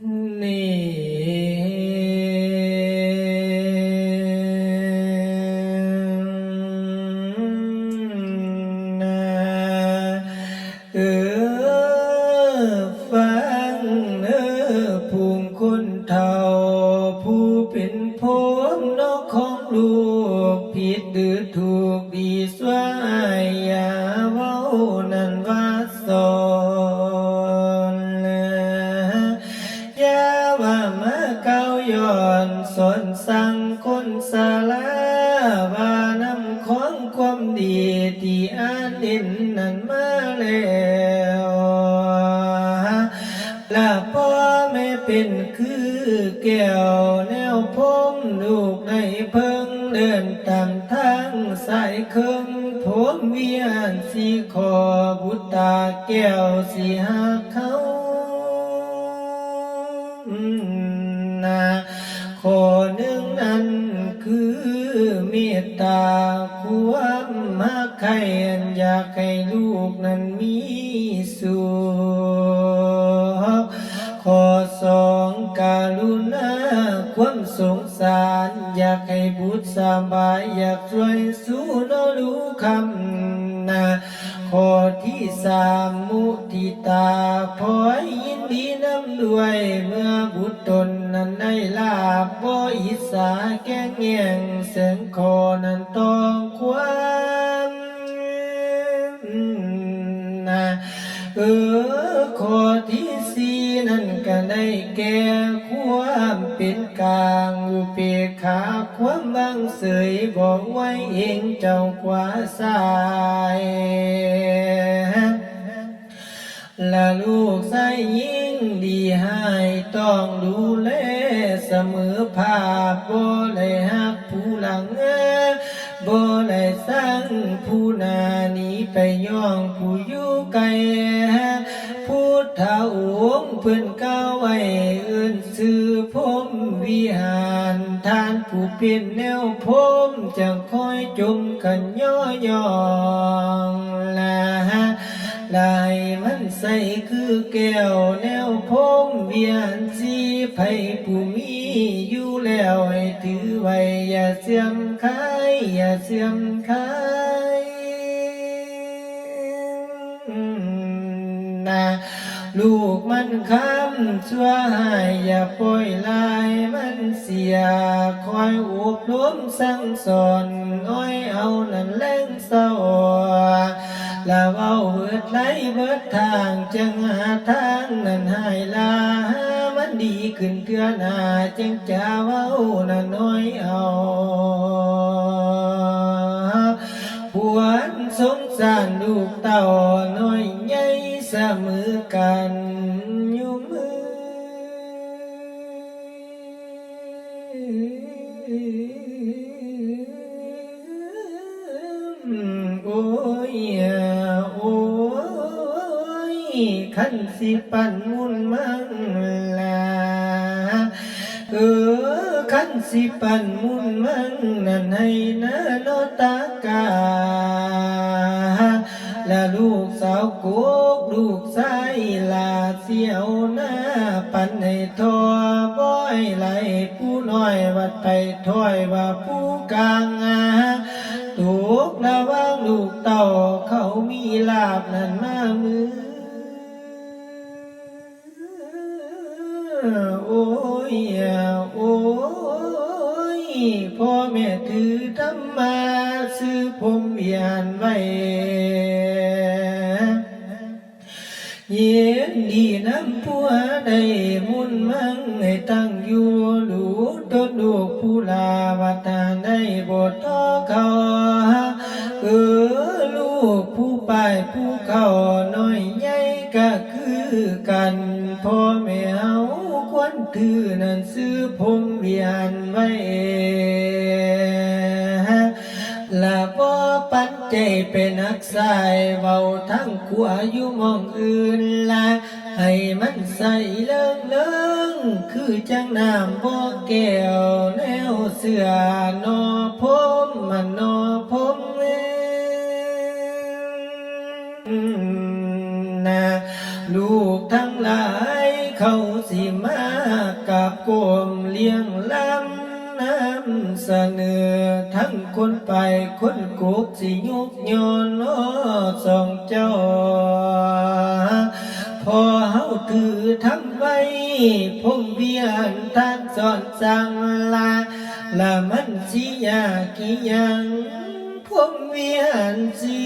นี่ ลาว่านำของความดีที่อานเล่นนั้นมาแล้วละพ่อไม่เป็นคือแก้วแนวพมลูกในเพิ่งเดินตามทางสายเคิงผมเวียนสีขอบุตตาแก้วสีหา สุขขอสองการุณาความสงสารอยากให้บุตรสบายอยากช่วยสู้นอรู้คำนาขอที่สามมุทิตาพอยินดีนำด้วยเมื่อบุตรตนนั้นได้ลาบบ่อิสาแก้งแง่งเสียงคอนั้นต้อง แก่ความเป็นกลางอุเปกขาความวางเสยบอกไว้เองเจ้ากว่าสายและลูกชายยิ่งดีให้ต้องดูแลเสมอภาพบ่เลยหักผู้หลังเอบ่ได้สร้างผู้นานี้ไปย่องผู้อยู่ไกล ผู้าองค์เพิ่อนก้าไว้เอื่นซื้อพมวิหารทานผู้เป็นแนวพมจะคอยจมกันย่อยองลาลายมันใสคือแก้วแนวพมเวียนสีไผผู้มีอยู่แล้วให้ถือไว้อย่าเสื่อมคายอย่าเสื่อมคายนะ ลูกมันคำชั่วหายอย่าปล่อยลายมันเสีย คอยอุบรมสั่งสอนอ้อยเอานั่นแรงเศร้าแล้วเอาเบิดไหลเบิดทางจังหาทางนั้นให้ลามันดีขึ้นเพื่อหนาจังจะเว้าน่ะน้อยเอาปวดสงสารลูกเต่าน้อยใหญ่เส มอกันอยู่มือโอ้ยโอ้ยขันสิปันมุนมังลาเออขันสิปันมุนมังนั่นให้นะโนตากาและลูกสาวกุก ลูกชายลาเสียวหน้า ปันให้ทอบ่อยไหลผู้น้อยวัดไปถอยว่าผู้กลางอาถูกระวังลูกเต่าเขามีลาบนั่นมามือ โอ้ยโอ้ยพ่อแม่ถือธรรมาซื้อผมเวียนไว้ เย็นดีน้ำผัวได้มุนมังให้ตั้งอยู่ดูต้นดูกผู้ลาวตาได้บทต่อเขาเออลูกผู้ไปผู้เขาน้อยใหญ่ก็คือกันพ่อแม่เฮาควรถือนั่นซื้อผม ใจเป็นนักสายเว้าทั้งขัวอยู่มองอื่นละให้มันใส่เลิงเลิงคือจังน้ำบ่แก้วแนวเสือนอผมมันนอผมเองนะลูกทั้งหลายเขาสิมาโกมเลี้ยงลำำเสนอทั้งคนไปคนกุกสิยุกยนโอสองเจ้า พอเฮาถือทำไว้พงเวียนท่านสอนสังลาละมันสิยากกี่ยังพงเวียนสิ